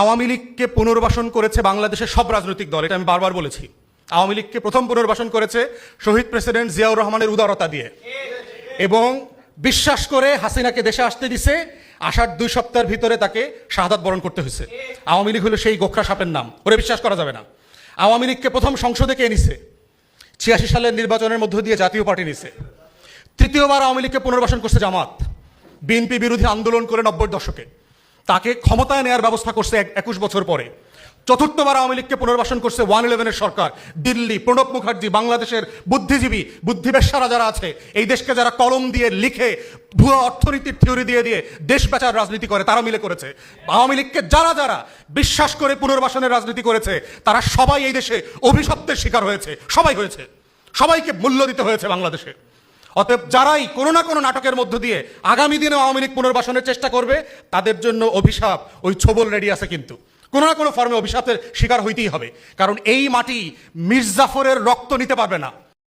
আওয়ামী লীগকে পুনর্বাসন করেছে বাংলাদেশের সব রাজনৈতিক দল, এটা আমি বারবার বলেছি। আওয়ামী লীগকে প্রথম পুনর্বাসন করেছে শহীদ প্রেসিডেন্ট জিয়াউর রহমানের উদারতা দিয়ে। এবং বিশ্বাস করে হাসিনাকে দেশে আসতে দিছে আসার দুই সপ্তাহের ভিতরে তাকে শাহাদাত বরণ করতে হয়েছে। আওয়ামী লীগ হলো সেই গোখরা সাপের নাম, ওরে বিশ্বাস করা যাবে না। আওয়ামী লীগকে প্রথম সংসদে কে নিছে? ছিয়াশি সালের নির্বাচনের মধ্য দিয়ে জাতীয় পার্টি নিছে। তৃতীয়বার আওয়ামী লীগকে পুনর্বাসন করছে জামাত। বিএনপি বিরোধী আন্দোলন করে নব্বই দশকে। তাকে ক্ষমতায় নেওয়ার ব্যবস্থা করছে একুশ বছর পরে। চতুর্থবার আওয়ামী লীগকে পুনর্বাসন করছে ওয়ান ইলেভেনের সরকার। দিল্লি, প্রণব মুখার্জি, বাংলাদেশের বুদ্ধিজীবী, বুদ্ধিবেশ্যারা যারা আছে, এই দেশকে যারা কলম দিয়ে লিখে, ভুয়া অর্থনীতির থিওরি দিয়ে দিয়ে দেশ বেচার রাজনীতি করে, তারা মিলে করেছে। আওয়ামী লীগকে যারা যারা বিশ্বাস করে পুনর্বাসনের রাজনীতি করেছে, তারা সবাই এই দেশে অভিশপ্তের শিকার হয়েছে। সবাই হয়েছে। সবাইকে মূল্য দিতে হয়েছে বাংলাদেশে। অতএব যারাই কোনো না কোনো নাটকের মধ্য দিয়ে আগামী দিনে আওয়ামী লীগ পুনর্বাসনের চেষ্টা করবে, তাদের জন্য অভিশাপ ওই ছবল রেডি আছে কিন্তু। কোনো না কোনো ফর্মে অভিশাপের শিকার হইতেই হবে। কারণ এই মাটি মির্জাফরের রক্ত নিতে পারবে না।